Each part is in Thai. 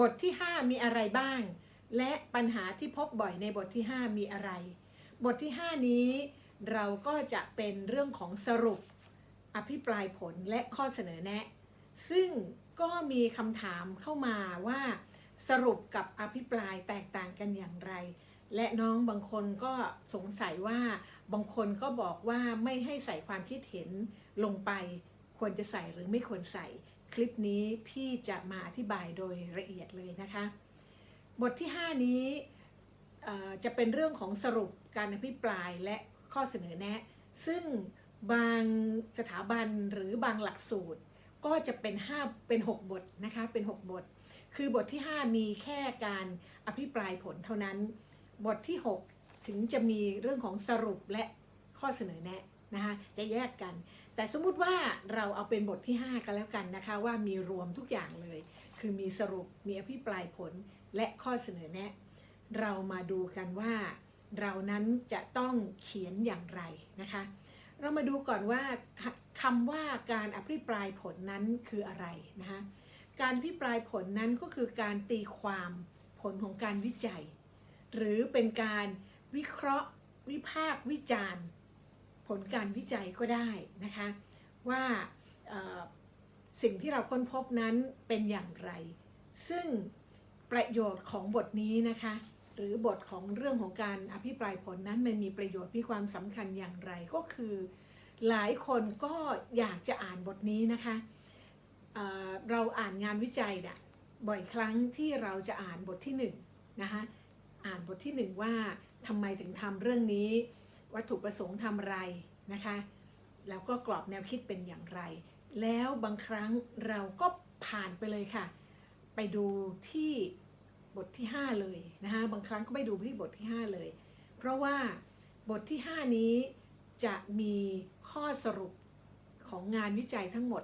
บทที่ 5 มีอะไรบ้าง และปัญหาที่พบบ่อยในบทที่ 5 มีอะไร บทที่ 5 นี้เราก็จะเป็นเรื่องของสรุป อภิปรายผลและข้อเสนอแนะ ซึ่งก็มีคำถามเข้ามาว่าสรุปกับอภิปรายแตกต่างกันอย่างไร และน้องบางคนก็สงสัยว่าบางคนก็บอกว่าไม่ให้ใส่ความคิดเห็นลงไป ควรจะใส่หรือไม่ควรใส่ คลิปนี้พี่จะมาอธิบายโดยละเอียดเลยนะคะ บทที่ 5 นี้จะเป็นเรื่องของสรุปการอภิปรายและข้อเสนอแนะ ซึ่งบางสถาบันหรือบางหลักสูตร ก็จะเป็น 5 เป็น 6 บทนะคะเป็น 6 บท คือบทที่ 5 มีแค่การอภิปรายผลเท่านั้น บทที่ 6 ถึงจะมีเรื่องของสรุปและข้อเสนอแนะนะคะจะแยกกัน แต่สมมุติว่าเราเอาเป็นบทที่ 5 กันแล้วกันนะคะว่ามีรวมทุกอย่างเลย คือมีสรุปมีอภิปรายผลและข้อเสนอแนะ เรามาดูกันว่าเรานั้นจะต้องเขียนอย่างไรนะคะ เรามาดูก่อนว่าคำว่าการอภิปรายผลนั้นคืออะไรนะคะการอภิปรายผลนั้นก็คือการตีความผลของการวิจัย หรือเป็นการวิเคราะห์วิพากษ์วิจารณ์ ผลการวิจัยก็ได้นะคะว่าสิ่งที่เราค้นพบนั้นเป็นอย่างไร ซึ่งประโยชน์ของบทนี้นะคะ หรือบทของเรื่องของการอภิปรายผลนั้นมันมีประโยชน์มีความสำคัญอย่างไรก็คือ หลายคนก็อยากจะอ่านบทนี้นะคะเเราอ่านงานวิจัยเนี่ยบ่อยครั้งที่เราจะอ่านบทที่หนึ่งนะคะอ่านบทที่หนึ่งว่าทำไมถึงทำเรื่องนี้ วัตถุประสงค์ทำไรนะคะ แล้วก็กรอบแนวคิดเป็นอย่างไร แล้วบางครั้งเราก็ผ่านไปเลยค่ะ ไปดูที่บทที่ 5 เลยนะคะบางครั้งก็ไปดูที่บทที่ 5 เลย เพราะว่าบทที่ 5 นี้จะมีข้อสรุปของงานวิจัยทั้งหมด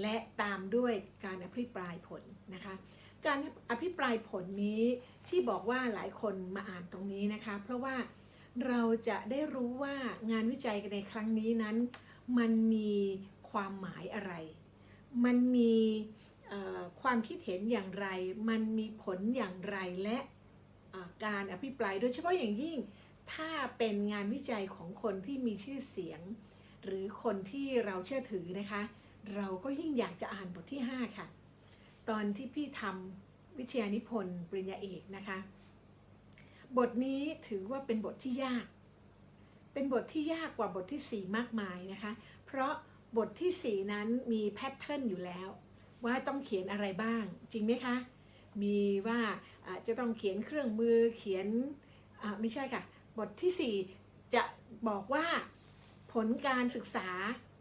และตามด้วยการอภิปรายผลนะคะ การอภิปรายผลนี้ที่บอกว่าหลายคนมาอ่านตรงนี้นะคะ เพราะว่า เราจะได้รู้ว่างานวิจัยในครั้งนี้นั้น มันมีความหมายอะไร มันมีความคิดเห็นอย่างไร มันมีผลอย่างไรและการอภิปรายโดยเฉพาะอย่างยิ่งถ้าเป็นงานวิจัยของคนที่มีชื่อเสียง หรือคนที่เราเชื่อถือนะคะ เราก็ยิ่งอยากจะอ่านบทที่ 5 ค่ะ ตอนที่พี่ทำวิทยานิพนธ์ปริญญาเอกนะคะ บทนี้ถือว่าเป็นบทที่ยาก เป็นบทที่ยากกว่าบทที่ 4 มากมายนะคะ เพราะบทที่ 4 นั้นมีแพทเทิร์นอยู่แล้ว ว่าต้องเขียนอะไรบ้าง จริงไหมคะ มีว่าจะต้องเขียนเครื่องมือเขียนไม่ใช่ค่ะ บทที่ 4 จะบอกว่าผลการศึกษา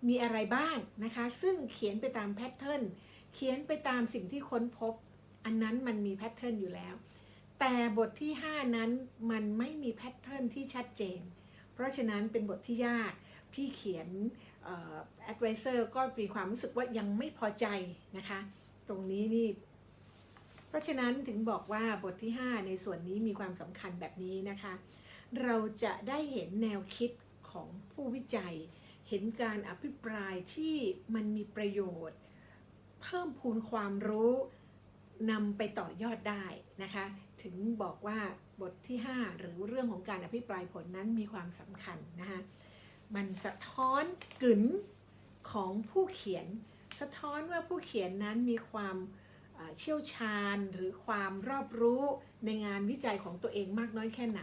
มีอะไรบ้างนะคะ ซึ่งเขียนไปตามแพทเทิร์นเขียนไปตามสิ่งที่ค้นพบ อันนั้นมันมีแพทเทิร์นอยู่แล้ว แต่บทที่ 5 นั้นมันไม่มีแพทเทิร์นที่ชัดเจน เพราะฉะนั้นเป็นบทที่ยาก พี่เขียนเอ่อ advisor ก็มีความรู้สึกว่ายังไม่พอใจนะคะ ตรงนี้นี่ เพราะฉะนั้นถึงบอกว่าบทที่ 5 ในส่วนนี้มีความสำคัญแบบนี้นะคะ เราจะได้เห็นแนวคิดของผู้วิจัย เห็นการอภิปรายที่มันมีประโยชน์ เพิ่มพูนความรู้นำไปต่อยอดได้นะคะ ถึงบอกว่าบทที่ 5 หรือเรื่องของการอภิปรายผลนั้นมีความสำคัญนะคะมันสะท้อนกึ๋นของผู้เขียน สะท้อนว่าผู้เขียนนั้นมีความเชี่ยวชาญหรือความรอบรู้ในงานวิจัยของตัวเองมากน้อยแค่ไหน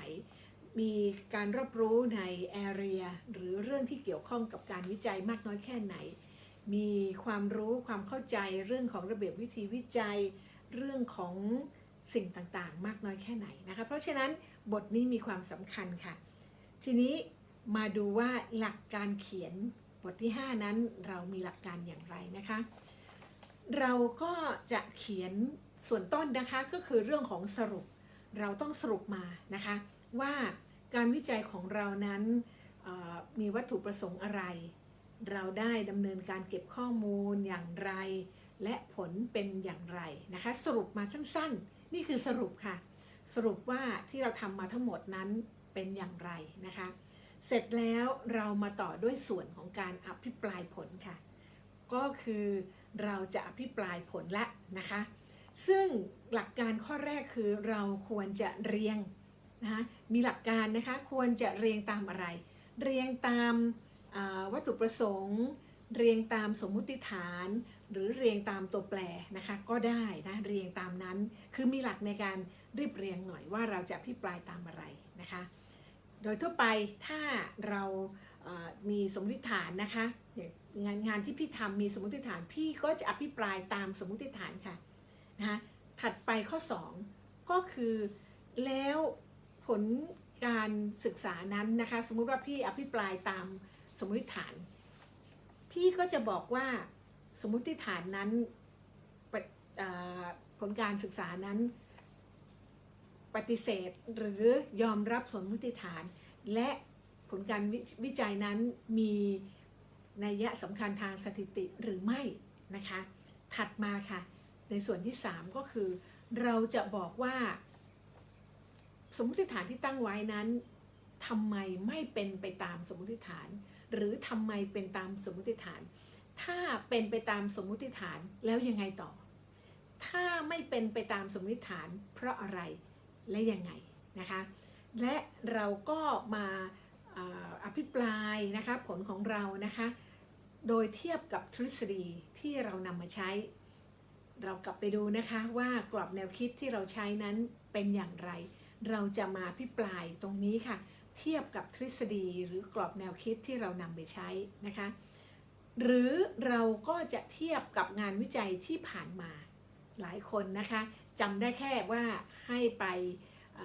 มีการรอบรู้ใน area หรือเรื่องที่เกี่ยวข้องกับการวิจัยมากน้อยแค่ไหน มีความรู้ความเข้าใจเรื่องของระเบียบวิธีวิจัย เรื่องของ สิ่งต่างๆ มากน้อยแค่ไหนนะคะ เพราะฉะนั้นบทนี้มีความสำคัญค่ะ ทีนี้มาดูว่าหลักการเขียนบทที่ 5 นั้นเรามีหลักการอย่างไรนะคะ เราก็จะเขียนส่วนต้นนะคะก็คือเรื่องของสรุป เราต้องสรุปมานะคะ ว่าการวิจัยของเรานั้นมีวัตถุประสงค์อะไร เราได้ดำเนินการเก็บข้อมูลอย่างไร และผลเป็นอย่างไรนะคะ สรุปมาสั้นๆ นี่คือสรุปค่ะ สรุปว่าที่เราทำมาทั้งหมดนั้นเป็นอย่างไรนะคะ เสร็จแล้วเรามาต่อด้วยส่วนของการอภิปรายผลค่ะ ก็คือเราจะอภิปรายผลละนะคะ ซึ่งหลักการข้อแรกคือเราควรจะเรียงนะคะมีหลักการนะคะควรจะเรียงตามอะไร เรียงตามวัตถุประสงค์ เรียงตามสมมุติฐาน หรือเรียงตามตัวแปรนะคะ ก็ได้นะเรียงตามนั้น คือมีหลักในการเรียบเรียงหน่อยว่าเราจะพิปรายตามอะไรนะคะ โดยทั่วไปถ้าเรามีสมมติฐานนะคะงงานงานที่พี่ทำมีสมมติฐานพี่ก็จะอภิปรายตามสมมติฐานค่ะนะคะถัดไปข้อ 2 ก็คือแล้วผลการศึกษานั้นนะคะ สมมุติว่าพี่อภิปรายตามสมมติฐาน พี่ก็จะบอกว่า สมมติฐานนั้นผลการศึกษานั้น ปฏิเสธหรือยอมรับสมมติฐาน และผลการวิจัยนั้นมีนัยยะสำคัญทางสถิติหรือไม่นะคะ ถัดมาค่ะ ในส่วนที่ 3 ก็คือ เราจะบอกว่า สมมติฐานที่ตั้งไว้นั้นทำไมไม่เป็นไปตามสมมติฐาน หรือทำไมเป็นตามสมมติฐาน ถ้าเป็นไปตามสมมุติฐานแล้วยังไงต่อ ถ้าไม่เป็นไปตามสมมติฐาน เพราะอะไรและยังไงนะคะ และเราก็มาเอ่ออภิปรายนะคะผลของเรานะคะ โดยเทียบกับทฤษฎีที่เรานำมาใช้ เรากลับไปดูนะคะว่ากรอบแนวคิดที่เราใช้นั้นเป็นอย่างไร เราจะมาอภิปรายตรงนี้ค่ะ เทียบกับทฤษฎีหรือกรอบแนวคิดที่เรานำไปใช้นะคะ หรือเราก็จะเทียบกับงานวิจัยที่ผ่านมาหลายคนนะคะจำได้แค่ว่าให้ไปอ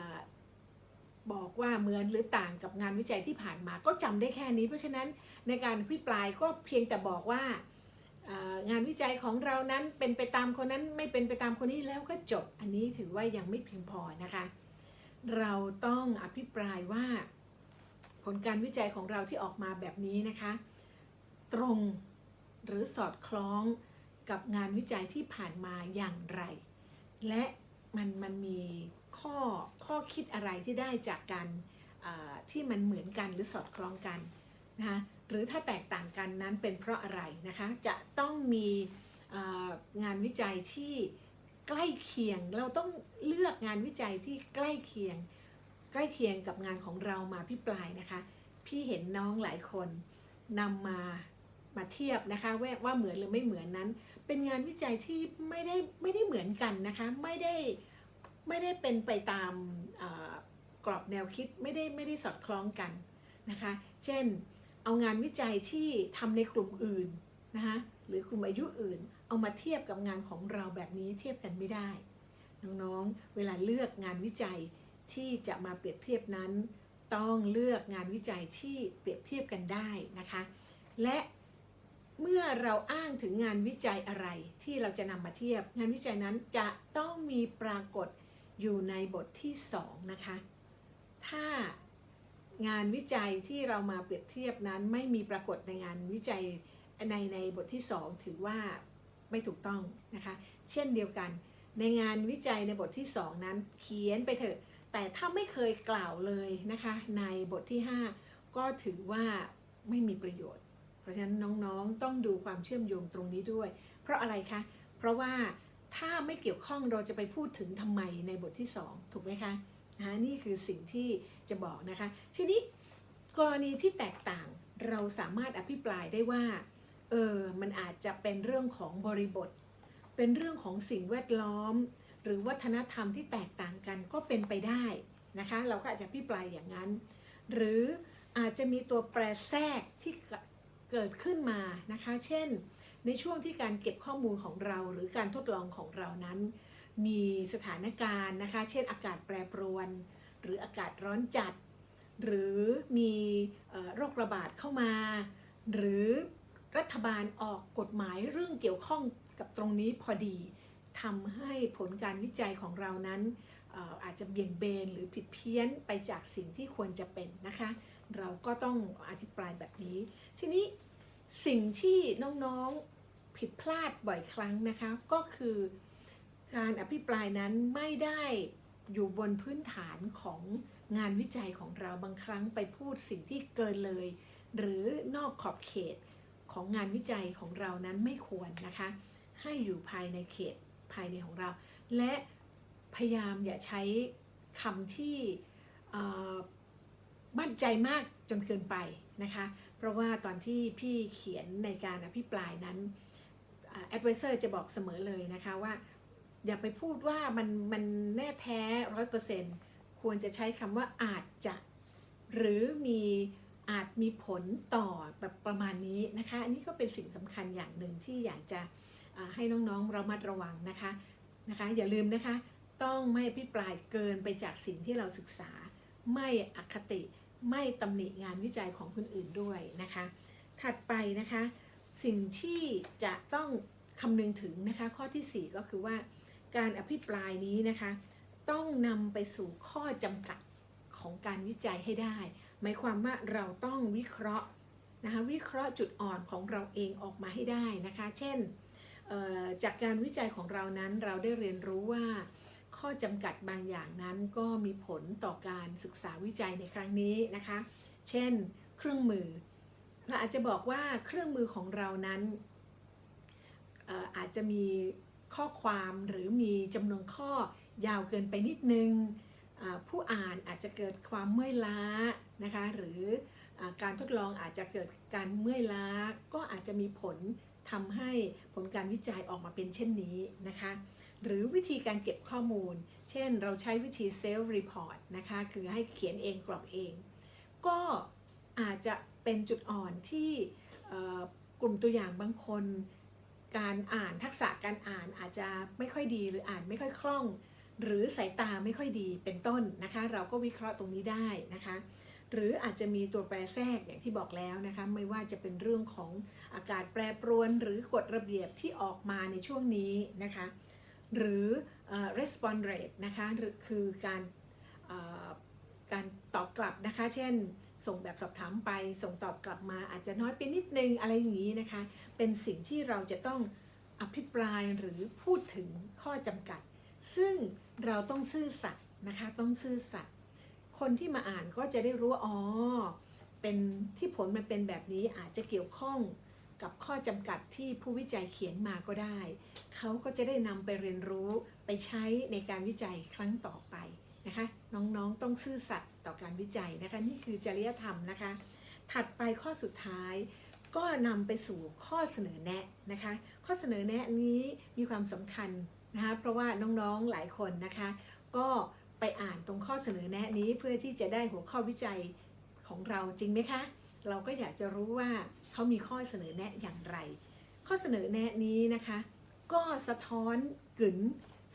บอกว่าเหมือนหรือต่างกับงานวิจัยที่ผ่านมาก็จำได้แค่นี้ เพราะฉะนั้นในการพิปรายก็เพียงแต่บอกว่างานวิจัยของเรานั้นเป็นไปตามคนนั้นไม่เป็นไปตามคนนี้แล้วก็จบ อันนี้ถือว่ายังไม่เพียงพอนะคะ เราต้องอภิปรายว่า ผลการวิจัยของเราที่ออกมาแบบนี้นะคะ ตรง หรือสอดคล้องกับงานวิจัยที่ผ่านมาอย่างไร และมันมันมีข้อข้อคิดอะไรที่ได้จากการที่มันเหมือนกันหรือสอดคล้องกันนะคะหรือถ้าแตกต่างกันนั้นเป็นเพราะอะไรนะคะจะต้องมีงานวิจัยที่ใกล้เคียง เราต้องเลือกงานวิจัยที่ใกล้เคียง ใกล้เคียงกับงานของเรามาพิปรายนะคะ พี่เห็นน้องหลายคนนำมา มาเทียบนะคะว่าว่าเหมือนหรือไม่เหมือนนั้น เป็นงานวิจัยที่ไม่ได้ไม่ได้เหมือนกันนะคะไม่ได้ไม่ได้เป็นไปตามกรอบแนวคิดไม่ได้ไม่ได้สอดคล้องกันนะคะ เช่นเอางานวิจัยที่ทำในกลุ่มอื่นนะคะหรือกลุ่มอายุอื่น เอามาเทียบกับงานของเราแบบนี้เทียบกันไม่ได้ น้องๆ เวลาเลือกงานวิจัยที่จะมาเปรียบเทียบนั้น ต้องเลือกงานวิจัยที่เปรียบเทียบกันได้นะคะ และ เมื่อเราอ้างถึงงานวิจัยอะไรที่เราจะนำมาเทียบ งานวิจัยนั้นจะต้องมีปรากฏอยู่ในบทที่ 2 นะคะ ถ้างานวิจัยที่เรามาเปรียบเทียบนั้นไม่มีปรากฏในงานวิจัยในในบทที่ 2 ถือว่าไม่ถูกต้องนะคะ เช่นเดียวกัน ในงานวิจัยในบทที่ 2 นั้นเขียนไปเถอะ แต่ถ้าไม่เคยกล่าวเลยนะคะ ในบทที่ 5 ก็ถือว่าไม่มีประโยชน์ เพราะฉะนั้นน้องๆ ต้องดูความเชื่อมโยงตรงนี้ด้วย เพราะอะไรคะ เพราะว่าถ้าไม่เกี่ยวข้องเราจะไปพูดถึงทำไมในบทที่ 2 ถูกไหมคะนะนี่คือสิ่งที่จะบอกนะคะ ทีนี้กรณีที่แตกต่างเราสามารถอภิปรายได้ว่าเออมันอาจจะเป็นเรื่องของบริบท เป็นเรื่องของสิ่งแวดล้อม หรือวัฒนธรรมที่แตกต่างกันก็เป็นไปได้นะคะ เราก็อาจจะอภิปรายอย่างนั้น หรืออาจจะมีตัวแปรแทรกที่ เกิดขึ้นมานะคะ เช่น ในช่วงที่การเก็บข้อมูลของเราหรือการทดลองของเรานั้น มีสถานการณ์นะคะ เช่น อากาศแปรปรวน หรืออากาศร้อนจัด หรือมีโรคระบาดเข้ามา หรือรัฐบาลออกกฎหมายเรื่องเกี่ยวข้องกับตรงนี้พอดีทำให้ผลการวิจัยของเรานั้นอาจจะเบี่ยงเบนหรือผิดเพี้ยนไปจากสิ่งที่ควรจะเป็นนะคะ เราก็ต้องอธิบายแบบนี้ ทีนี้สิ่งที่น้องๆผิดพลาดบ่อยครั้งนะคะ ก็คือการอภิปรายนั้นไม่ได้อยู่บนพื้นฐานของงานวิจัยของเราบางครั้งไปพูดสิ่งที่เกินเลย หรือนอกขอบเขตของงานวิจัยของเรานั้นไม่ควรนะคะ ให้อยู่ภายในเขตภายในของเรา และพยายามอย่าใช้คำที่เมั่นใจมากจนเกินไปนะคะ เพราะว่าตอนที่พี่เขียนในการอภิปรายนั้นแอดไวเซอร์จะบอกเสมอเลยนะคะว่า อย่าไปพูดว่ามันมันแน่แท้ร้อยเปอร์เซ็นต์ควรจะใช้คำว่าอาจจะ หรือมีอาจมีผลต่อแบบประมาณนี้นะคะ อันนี้ก็เป็นสิ่งสำคัญอย่างหนึ่งที่อยากจะให้น้องๆระมัดระวังนะคะนะคะ อย่าลืมนะคะ ต้องไม่อภิปรายเกินไปจากสิ่งที่เราศึกษา ไม่อคติ ไม่ตำหนิงานวิจัยของคนอื่นด้วยนะคะ ถัดไปนะคะ สิ่งที่จะต้องคำนึงถึงนะคะ ข้อทีสี่ 4 ก็คือว่า การอภิปรายนี้นะคะ ต้องนำไปสู่ข้อจำกัดของการวิจัยให้ได้ หมายความว่าเราต้องวิเคราะห์นะคะวิเคราะห์จุดอ่อนของเราเองออกมาให้ได้นะคะ เช่นจากการวิจัยของเรานั้นเราได้เรียนรู้ว่า ข้อจำกัดบางอย่างนั้นก็มีผลต่อการศึกษาวิจัยในครั้งนี้นะคะ เช่น เครื่องมือ เราอาจจะบอกว่าเครื่องมือของเรานั้นอาจจะมีข้อความหรือมีจำนวนข้อยาวเกินไปนิดนึง ผู้อ่านอาจจะเกิดความเมื่อยล้านะคะหรืออการทดลองอาจจะเกิดการเมื่อยล้า ก็อาจจะมีผลทำให้ผลการวิจัยออกมาเป็นเช่นนี้นะคะ หรือวิธีการเก็บข้อมูล เช่นเราใช้วิธี self report นะคะ คือให้เขียนเองกรอกเอง ก็อาจจะเป็นจุดอ่อนที่กลุ่มตัวอย่างบางคน การอ่านทักษะการอ่านอาจจะไม่ค่อยดีหรืออ่านไม่ค่อยคล่อง หรือสายตาไม่ค่อยดีเป็นต้นนะคะ เราก็วิเคราะห์ตรงนี้ได้นะคะหรืออาจจะมีตัวแปรแทรกอย่างที่บอกแล้วนะคะไม่ว่าจะเป็นเรื่องของอากาศแปรปรวนหรือกฎระเบียบที่ออกมาในช่วงนี้นะคะ หรือ response rate นะคะหรือคือการการตอบกลับนะคะ เช่น ส่งแบบสอบถามไป ส่งตอบกลับมาอาจจะน้อยไปนิดนึงอะไรอย่างนี้นะคะ เป็นสิ่งที่เราจะต้องอภิปรายหรือพูดถึงข้อจำกัด ซึ่งเราต้องซื่อสัตย์นะคะต้องซื่อสัตย์คนที่มาอ่านก็จะได้รู้ว่าอ๋อเป็นที่ผลมันเป็นแบบนี้อาจจะเกี่ยวข้อง กับข้อจำกัดที่ผู้วิจัยเขียนมาก็ได้ เขาก็จะได้นำไปเรียนรู้ไปใช้ในการวิจัยครั้งต่อไปนะคะ น้องๆต้องซื่อสัตย์ต่อการวิจัยนะคะ นี่คือจริยธรรมนะคะ ถัดไปข้อสุดท้ายก็นำไปสู่ข้อเสนอแนะนะคะ ข้อเสนอแนะนี้มีความสำคัญนะคะเพราะว่าน้องๆหลายคนนะคะ ก็ไปอ่านตรงข้อเสนอแนะนี้เพื่อที่จะได้หัวข้อวิจัยของเราจริงไหมคะ เราก็อยากจะรู้ว่า เขามีข้อเสนอแนะอย่างไร ข้อเสนอแนะนี้นะคะ ก็สะท้อนกึ๋น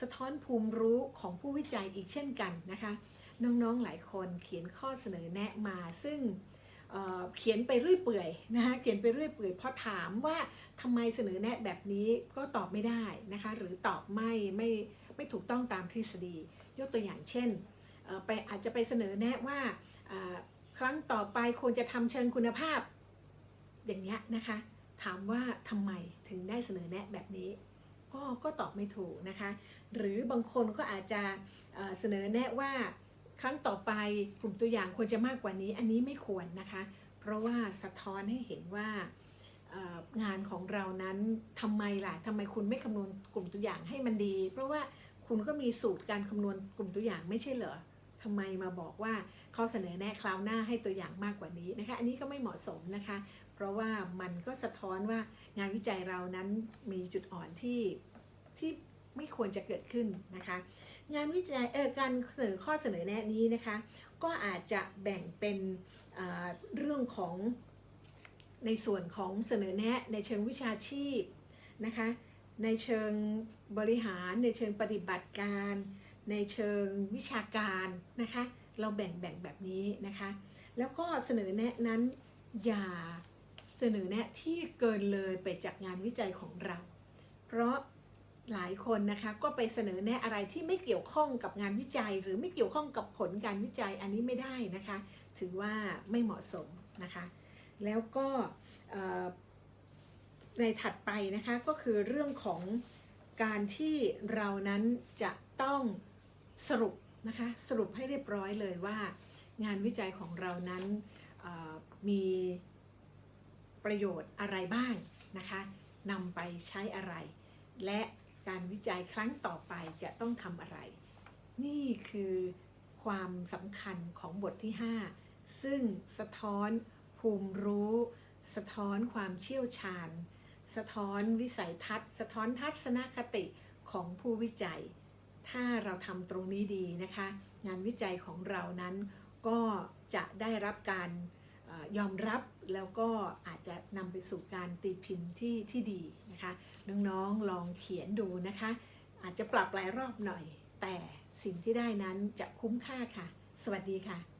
สะท้อนภูมิรู้ของผู้วิจัยอีกเช่นกันนะคะ น้องๆหลายคนเขียนข้อเสนอแนะมา ซึ่งเเขียนไปเรื่อยเปื่อยนะคะเขียนไปเรื่อยเปื่อยพอถามว่าทำไมเสนอแนะแบบนี้ก็ตอบไม่ได้นะคะ หรือตอบไม่ไม่ไม่ถูกต้องตามทฤษฎี ยกตัวอย่างเช่นไปอาจจะไปเสนอแนะว่าอ่าครั้งต่อไปควรจะทำเชิงคุณภาพ อย่างเงี้ยนะคะ ถามว่าทำไมถึงได้เสนอแนะแบบนี้ ก็ก็ตอบไม่ถูกนะคะ หรือบางคนก็อาจจะเเสนอแนะว่าครั้งต่อไปกลุ่มตัวอย่างควรจะมากกว่านี้ อันนี้ไม่ควรนะคะ เพราะว่าสะท้อนให้เห็นว่างานของเรานั้นทำไมล่ะทำไมคุณไม่คำนวณกลุ่มตัวอย่างให้มันดี เพราะว่าคุณก็มีสูตรการคำนวณกลุ่มตัวอย่างไม่ใช่เหรอทำไมมาบอกว่าข้อเสนอแนะคราวหน้าให้ตัวอย่างมากกว่านี้นะคะ อันนี้ก็ไม่เหมาะสมนะคะ เพราะว่ามันก็สะท้อนว่างานวิจัยเรานั้นมีจุดอ่อนที่ที่ไม่ควรจะเกิดขึ้นนะคะ งานวิจัยเออการเสนอข้อเสนอแนะนี้นะคะ ก็อาจจะแบ่งเป็นอ่าเรื่องของในส่วนของเสนอแนะในเชิงวิชาชีพนะคะ ในเชิงบริหารในเชิงปฏิบัติการ ในเชิงวิชาการนะคะ เราแบ่งแบ่งแบบนี้นะคะ แล้วก็เสนอแนะนั้นอย่า เสนอแนะที่เกินเลยไปจากงานวิจัยของเรา เพราะหลายคนนะคะก็ไปเสนอแนะอะไรที่ไม่เกี่ยวข้องกับงานวิจัย หรือไม่เกี่ยวข้องกับผลการวิจัยอันนี้ไม่ได้นะคะ ถือว่าไม่เหมาะสมนะคะ แล้วก็ในถัดไปนะคะก็คือเรื่องของการที่เรานั้นจะต้องสรุปนะคะสรุปให้เรียบร้อยเลยว่า งานวิจัยของเรานั้นมี ประโยชน์อะไรบ้างนะคะนำไปใช้อะไร และการวิจัยครั้งต่อไปจะต้องทำอะไร นี่คือความสำคัญของบทที่ 5 ซึ่งสะท้อนภูมิรู้ สะท้อนความเชี่ยวชาญ สะท้อนวิสัยทัศน์ สะท้อนทัศนคติของผู้วิจัย ถ้าเราทำตรงนี้ดีนะคะ งานวิจัยของเรานั้นก็จะได้รับการอยอมรับ แล้วก็อาจจะนำไปสู่การตีพิมพ์ที่ที่ดีนะคะน้องๆลองเขียนดูนะคะ อาจจะปรับหลายรอบหน่อย แต่สิ่งที่ได้นั้นจะคุ้มค่าค่ะ สวัสดีค่ะ